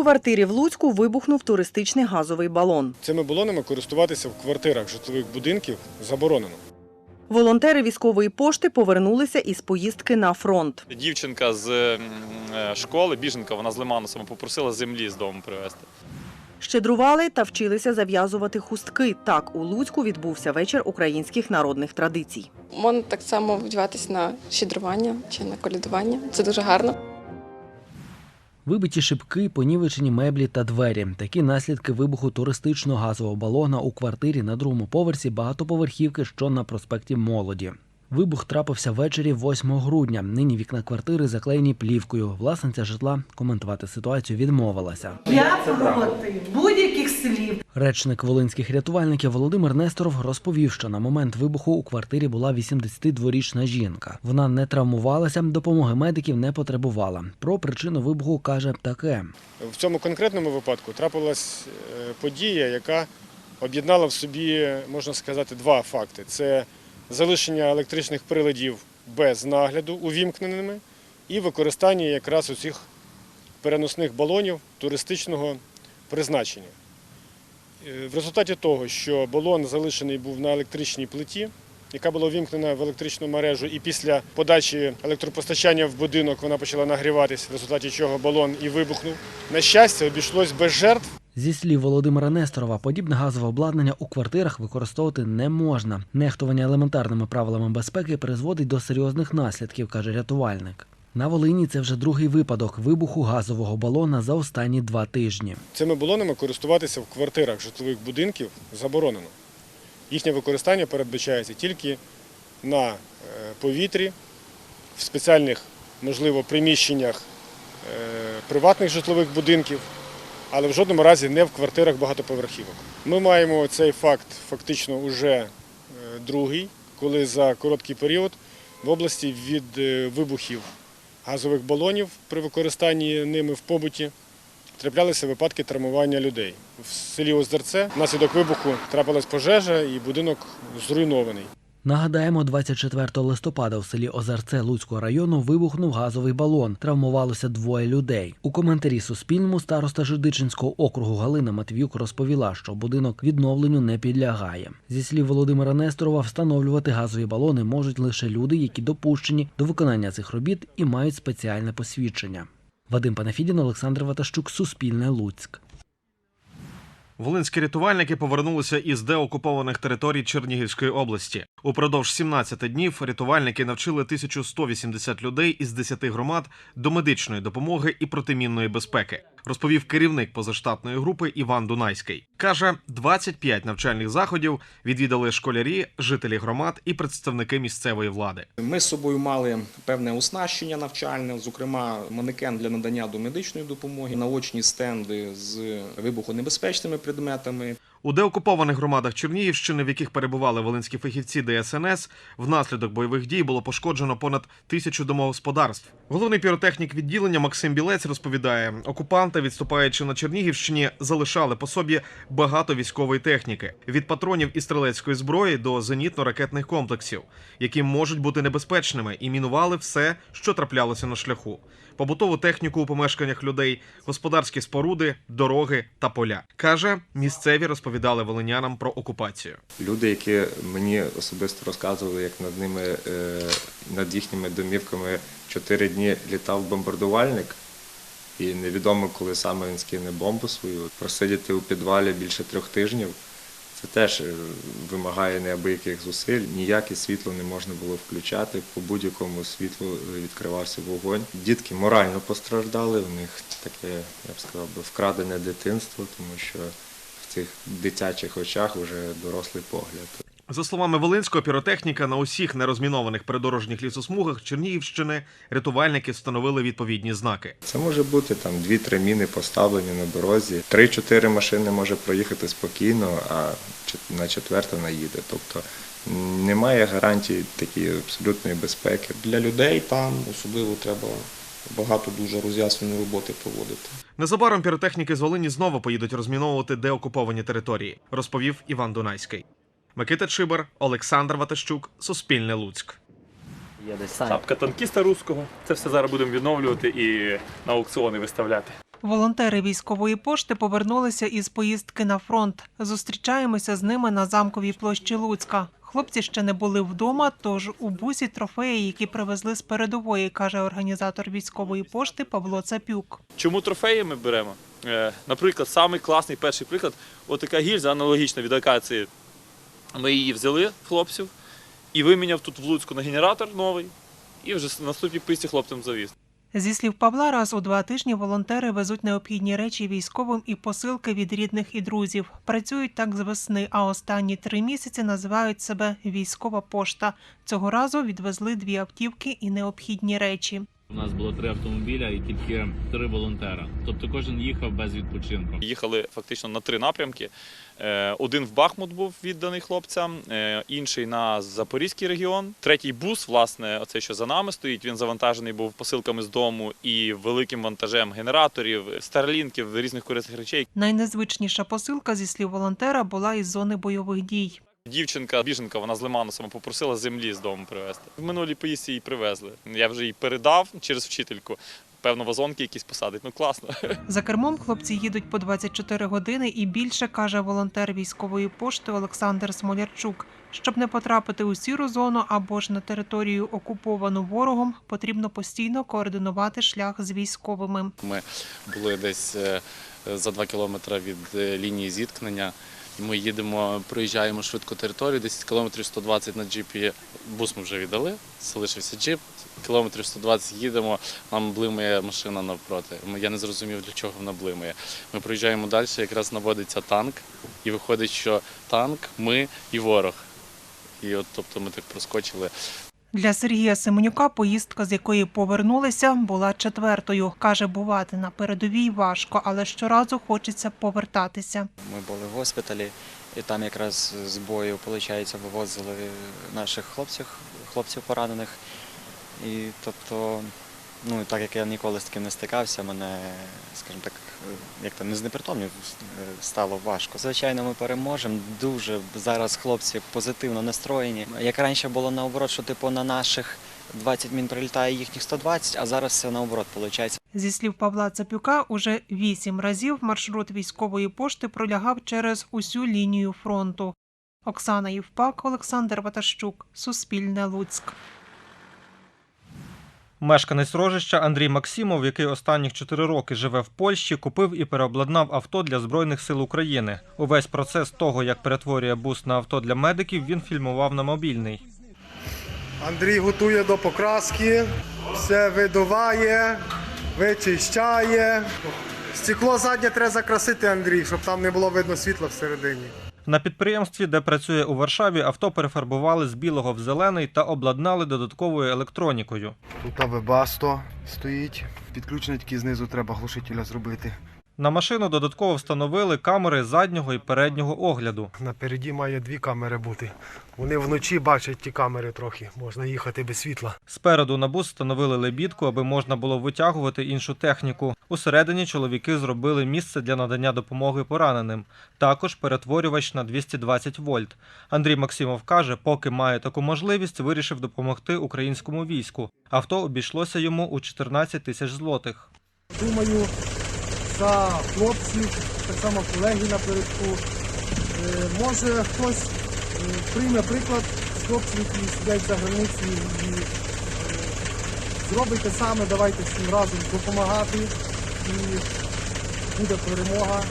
квартирі в Луцьку вибухнув туристичний газовий балон. Цими балонами користуватися в квартирах житлових будинків заборонено. Волонтери військової пошти повернулися із поїздки на фронт. Дівчинка з е, школи, біженка, вона з Лиману саме попросила землі з дому привезти. Щедрували та вчилися зав'язувати хустки. Так у Луцьку відбувся вечір українських народних традицій. Можна так само вдіватися на щедрування чи на колядування. Це дуже гарно. Вибиті шибки, понівечені меблі та двері. Такі наслідки вибуху туристичного газового балона у квартирі на другому поверсі багатоповерхівки, що на проспекті Молоді. Вибух трапився ввечері 8 грудня. Нині вікна квартири заклеєні плівкою. Власниця житла коментувати ситуацію відмовилася. Я проти будь-яких слів. Речник волинських рятувальників Володимир Несторов розповів, що на момент вибуху у квартирі була 82-річна жінка. Вона не травмувалася, допомоги медиків не потребувала. Про причину вибуху каже таке. В цьому конкретному випадку трапилась е, подія, яка об'єднала в собі, можна сказати, два факти: це залишення електричних приладів без нагляду увімкненими і використання якраз оцих переносних балонів туристичного призначення. Е, В результаті того, що балон залишений був на електричній плиті, яка була увімкнена в електричну мережу, і після подачі електропостачання в будинок вона почала нагріватись, в результаті чого балон і вибухнув. На щастя, обійшлось без жертв. Зі слів Володимира Несторова, подібне газове обладнання у квартирах використовувати не можна. Нехтування елементарними правилами безпеки призводить до серйозних наслідків, каже рятувальник. На Волині це вже другий випадок вибуху газового балона за останні два тижні. Цими балонами користуватися в квартирах житлових будинків заборонено. Їхнє використання передбачається тільки на е, повітрі, в спеціальних, можливо, приміщеннях е, приватних житлових будинків, але в жодному разі не в квартирах багатоповерхівок. Ми маємо цей факт фактично уже другий, коли за короткий період в області від е, вибухів газових балонів при використанні ними в побуті траплялися випадки травмування людей. В селі Озерце внаслідок вибуху трапилась пожежа і будинок зруйнований. Нагадаємо, 24 листопада в селі Озерце Луцького району вибухнув газовий балон. Травмувалося двоє людей. У коментарі Суспільному староста Жидичинського округу Галина Матвіюк розповіла, що будинок відновленню не підлягає. Зі слів Володимира Несторова, встановлювати газові балони можуть лише люди, які допущені до виконання цих робіт і мають спеціальне посвідчення. Вадим Панафідін, Олександр Ватащук, Суспільне Луцьк. Волинські рятувальники повернулися із деокупованих територій Чернігівської області. Упродовж 17 днів рятувальники навчили 1180 людей із 10 громад до медичної допомоги і протимінної безпеки. Розповів керівник позаштатної групи Іван Дунайський. каже, 25 навчальних заходів відвідали школярі, жителі громад і представники місцевої влади. Ми з собою мали певне оснащення навчальне, зокрема манекен для надання домедичної допомоги, наочні стенди з вибухонебезпечними предметами. У деокупованих громадах Чернігівщини, в яких перебували волинські фахівці ДСНС, внаслідок бойових дій було пошкоджено понад тисячу домогосподарств. Головний піротехнік відділення Максим Білець розповідає: окупанти, відступаючи на Чернігівщині, залишали по собі багато військової техніки від патронів і стрілецької зброї до зенітно-ракетних комплексів, які можуть бути небезпечними, і мінували все, що траплялося на шляху. Побутову техніку у помешканнях людей, господарські споруди, дороги та поля. каже, місцеві розповідали волинянам про окупацію. Люди, які мені особисто розказували, як над ними, е, над їхніми домівками чотири дні літав бомбардувальник, і невідомо, коли саме він скине бомбу свою. Просидіти у підвалі більше трьох тижнів. Це теж е, вимагає неабияких зусиль. Ніяке світло не можна було включати. По будь-якому світлу е, відкривався вогонь. Дітки морально постраждали. У них таке, я б сказав, би, вкрадене дитинство, тому що в цих дитячих очах вже дорослий погляд. За словами Волинського піротехніка, на усіх нерозмінованих придорожніх лісосмугах Чернігівщини рятувальники встановили відповідні знаки. Це може бути там 2-3 міни поставлені на дорозі. 3-4 машини може проїхати спокійно, а на четверта наїде. Тобто немає гарантії такої абсолютної безпеки. Для людей там особливо треба багато дуже роз'ясненої роботи проводити. Незабаром піротехніки з Волині знову поїдуть розміновувати деокуповані території, розповів Іван Дунайський. Микита Чибар, Олександр Ватащук, Суспільне Луцьк. Шапка танкіста руського. Це все зараз будемо відновлювати і на аукціони виставляти. Волонтери військової пошти повернулися із поїздки на фронт. Зустрічаємося з ними на замковій площі Луцька. Хлопці ще не були вдома, тож у бусі трофеї, які привезли з передової, каже організатор військової пошти Павло Цапюк. Чому трофеї ми беремо? Е, Наприклад, самий класний перший приклад, отака гільза аналогічна від акації. Ми її взяли хлопців і виміняв тут в Луцьку на генератор новий, і вже на наступній писті хлопцям завіз. Зі слів Павла, раз у два тижні волонтери везуть необхідні речі військовим і посилки від рідних і друзів. Працюють так з весни, а останні три місяці називають себе військова пошта. Цього разу відвезли дві автівки і необхідні речі. У нас було три автомобіля і тільки три волонтера. Тобто кожен їхав без відпочинку. Їхали фактично на три напрямки. Е, Один в Бахмут був відданий хлопцям, е, інший на Запорізький регіон. Третій бус, власне, оцей, що за нами стоїть, він завантажений був посилками з дому і великим вантажем генераторів, старлінків, різних корисних речей. Найнезвичніша посилка, зі слів волонтера, була із зони бойових дій. Дівчинка, біженка, вона з Лиману саме попросила землі з дому привезти. В минулій поїздці її привезли. Я вже її передав через вчительку. Певно, вазонки якісь посадить. Ну класно. За кермом хлопці їдуть по 24 години і більше, каже волонтер військової пошти Олександр Смолярчук. Щоб не потрапити у сіру зону або ж на територію окуповану ворогом, потрібно постійно координувати шлях з військовими. Ми були десь е, за 2 кілометри від е, лінії зіткнення. Ми їдемо, проїжджаємо швидку територію, 10 кілометрів 120 на джипі. Бус ми вже віддали, залишився джип. Кілометрів 120 їдемо, нам блимає машина навпроти. Я не зрозумів, для чого вона блимає. Ми проїжджаємо далі, якраз наводиться танк, і виходить, що танк, ми і ворог. І от тобто ми так проскочили. Для Сергія Семенюка поїздка, з якої повернулися, була четвертою. Каже, бувати на передовій важко, але щоразу хочеться повертатися. Ми були в госпіталі, і там якраз з бою, виходить, вивозили наших хлопців, хлопців поранених. І тобто, ну так як я ніколи з таким не стикався, мене, скажімо так, як там не знепритомнів, стало важко. Звичайно, ми переможемо. Дуже зараз хлопці позитивно настроєні. Як раніше було наоборот, що типу на наших 20 мін прилітає їхніх 120, а зараз все наоборот виходить. Зі слів Павла Цапюка, уже вісім разів маршрут військової пошти пролягав через усю лінію фронту. Оксана Євпак, Олександр Ватащук, Суспільне Луцьк. Мешканець Рожища Андрій Максимов, який останніх чотири роки живе в Польщі, купив і переобладнав авто для Збройних сил України. Увесь процес того, як перетворює бус на авто для медиків, він фільмував на мобільний. Андрій готує до покраски, все видуває, вичищає. Стекло заднє треба закрасити, Андрій, щоб там не було видно світла всередині. На підприємстві, де працює у Варшаві, авто перефарбували з білого в зелений та обладнали додатковою електронікою. Тут вебасто стоїть. Підключення тільки знизу треба глушителя зробити. На машину додатково встановили камери заднього і переднього огляду. Напереді має дві камери бути. Вони вночі бачать ті камери трохи. Можна їхати без світла. Спереду на бус встановили лебідку, аби можна було витягувати іншу техніку. Усередині чоловіки зробили місце для надання допомоги пораненим. Також перетворювач на 220 вольт. Андрій Максимов каже, поки має таку можливість, вирішив допомогти українському війську. Авто обійшлося йому у 14 тисяч злотих. Думаю, за хлопців, так само колеги напередку. Е, Може хтось е, прийме приклад з хлопців, які сидять за границею і е, зробить те саме, давайте всім разом допомагати і буде перемога.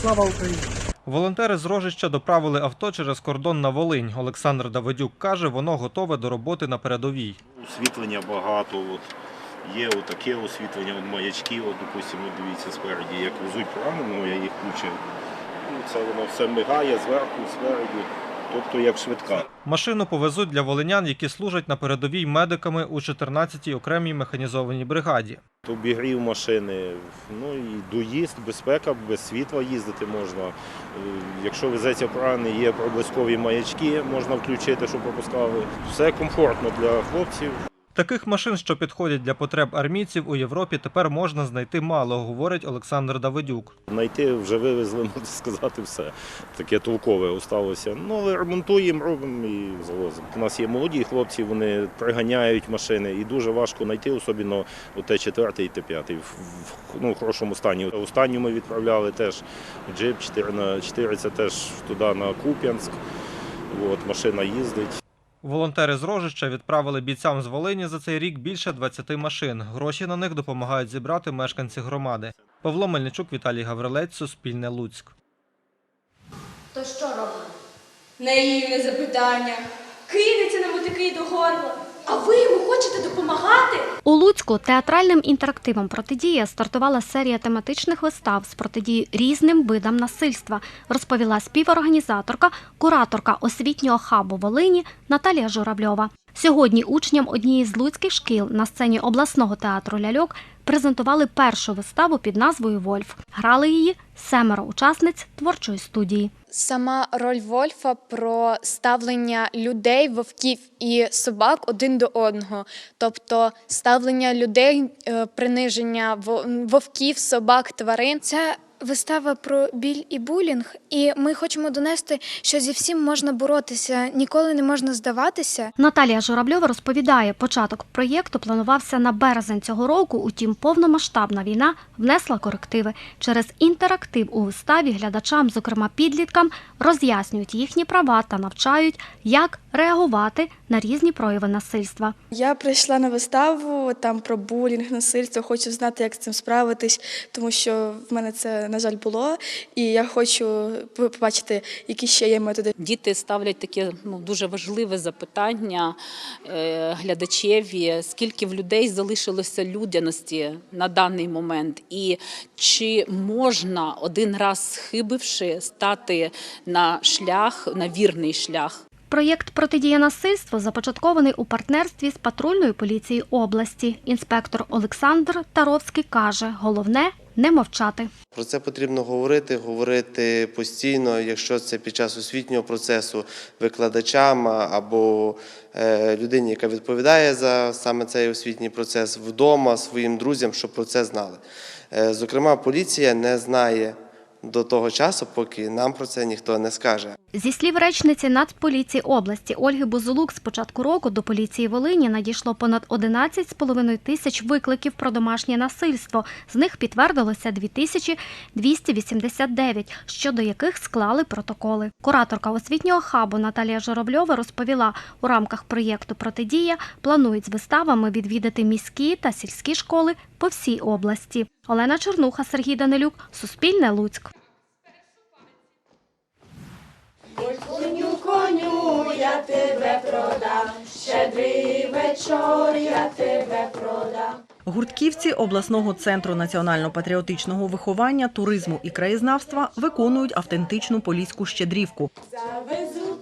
Слава Україні! Волонтери з Рожища доправили авто через кордон на Волинь. Олександр Давидюк каже, воно готове до роботи на передовій. Освітлення багато. От. Є отаке освітлення, от маячки, от, допустимо, от дивіться спереді, як везуть пораненого, я їх включив. Ну, це воно все мигає зверху, спереді, тобто як швидка. Машину повезуть для волинян, які служать на передовій медиками у 14-й окремій механізованій бригаді. Обігрів машини, ну і доїзд, безпека, без світла їздити можна. Е, Якщо везеться поранений, є проблискові маячки, можна включити, щоб пропускали. Все комфортно для хлопців. Таких машин, що підходять для потреб армійців у Європі, тепер можна знайти мало, говорить Олександр Давидюк. Знайти вже вивезли, можна сказати, все. Таке толкове осталося. Ну, але ремонтуємо, робимо і завозимо. У нас є молоді хлопці, вони приганяють машини, і дуже важко знайти, особливо Т4 і Т5. В, в, ну, в хорошому стані. Останню ми відправляли теж джип 4 на 4 це теж туди на Куп'янськ. От, машина їздить. Волонтери з Рожища відправили бійцям з Волині за цей рік більше 20 машин. Гроші на них допомагають зібрати мешканці громади. Павло Мельничук, Віталій Гаврилець, Суспільне Луцьк. То що робимо? Наївне запитання. Кинеться нам мотики до горла. А ви йому хочете допомагати? У Луцьку театральним інтерактивом протидія стартувала серія тематичних вистав з протидії різним видам насильства, розповіла співорганізаторка, кураторка освітнього хабу Волині Наталія Журавльова. Сьогодні учням однієї з луцьких шкіл на сцені обласного театру ляльок презентували першу виставу під назвою Вольф. Грали її семеро учасниць творчої студії. Сама роль Вольфа про ставлення людей, вовків і собак один до одного, тобто ставлення людей, е, приниження во- вовків, собак, тварин. Це вистава про біль і булінг, і ми хочемо донести, що зі всім можна боротися, ніколи не можна здаватися. Наталія Журавльова розповідає, початок проєкту планувався на березень цього року, утім повномасштабна війна внесла корективи. Через інтерактив у виставі глядачам, зокрема підліткам, роз'яснюють їхні права та навчають, як реагувати на різні прояви насильства. Я прийшла на виставу там про булінг, насильство. Хочу знати, як з цим справитись, тому що в мене це, на жаль, було. І я хочу побачити, які ще є методи. Діти ставлять таке ну, дуже важливе запитання е, глядачеві, скільки в людей залишилося людяності на даний момент, і чи можна один раз схибивши стати на шлях, на вірний шлях. Проєкт протидія насильству започаткований у партнерстві з патрульною поліцією області. Інспектор Олександр Таровський каже: головне не мовчати. Про це потрібно говорити, говорити постійно, якщо це під час освітнього процесу викладачам або е, людині, яка відповідає за саме цей освітній процес вдома своїм друзям, щоб про це знали. Е, Зокрема, поліція не знає до того часу, поки нам про це ніхто не скаже. Зі слів речниці Нацполіції області Ольги Бузулук, з початку року до поліції Волині надійшло понад 11,5 тисяч викликів про домашнє насильство. З них підтвердилося 2289, щодо яких склали протоколи. Кураторка освітнього хабу Наталія Журавльова розповіла, у рамках проєкту Протидія планують з виставами відвідати міські та сільські школи по всій області. Олена Чернуха, Сергій Данилюк, Суспільне Луцьк. Коню, коню, я тебе продам. Щедрий вечор, я тебе продам. Гуртківці обласного центру національно-патріотичного виховання, туризму і краєзнавства виконують автентичну поліську щедрівку. Завезу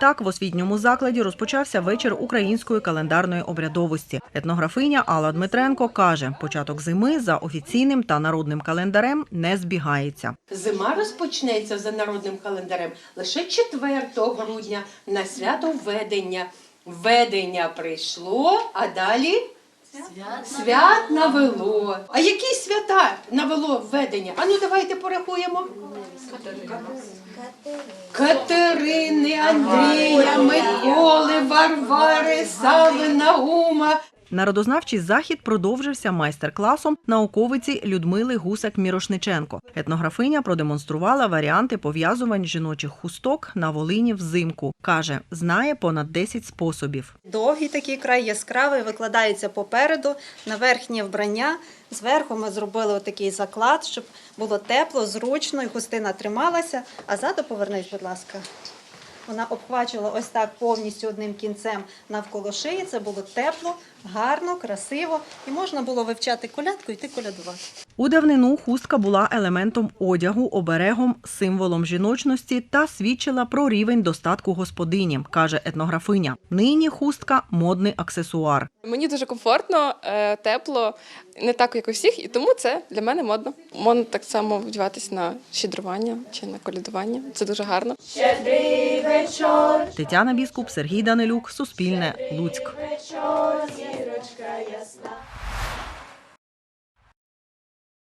Так, в освітньому закладі розпочався вечір української календарної обрядовості. Етнографиня Алла Дмитренко каже, початок зими за офіційним та народним календарем не збігається. Зима розпочнеться за народним календарем лише 4 грудня на свято введення. Введення прийшло, а далі свят навело. А які свята навело введення? А ну давайте порахуємо. Катерини, Андрія, Миколи, Варвари, Сави, Наума. Народознавчий захід продовжився майстер-класом науковиці Людмили Гусак-Мірошниченко. Етнографиня продемонструвала варіанти пов'язувань жіночих хусток на Волині взимку. Каже, знає понад 10 способів. Довгий такий край яскравий, викладається попереду на верхнє вбрання. Зверху ми зробили отакий заклад, щоб було тепло, зручно і хустина трималася. А ззаду повернись, будь ласка. Вона обхвачувала ось так повністю одним кінцем навколо шиї. Це було тепло, гарно, красиво, і можна було вивчати колядку і йти колядувати. У давнину хустка була елементом одягу, оберегом, символом жіночності та свідчила про рівень достатку господині, каже етнографиня. Нині хустка модний аксесуар. Мені дуже комфортно, е, тепло, не так, як у всіх, і тому це для мене модно. Можна так само вдіватись на щедрування чи на колядування. Це дуже гарно. Щедрий вечор, Тетяна Біскуп, Сергій Данилюк, Суспільне, Луцьк зірочка ясна.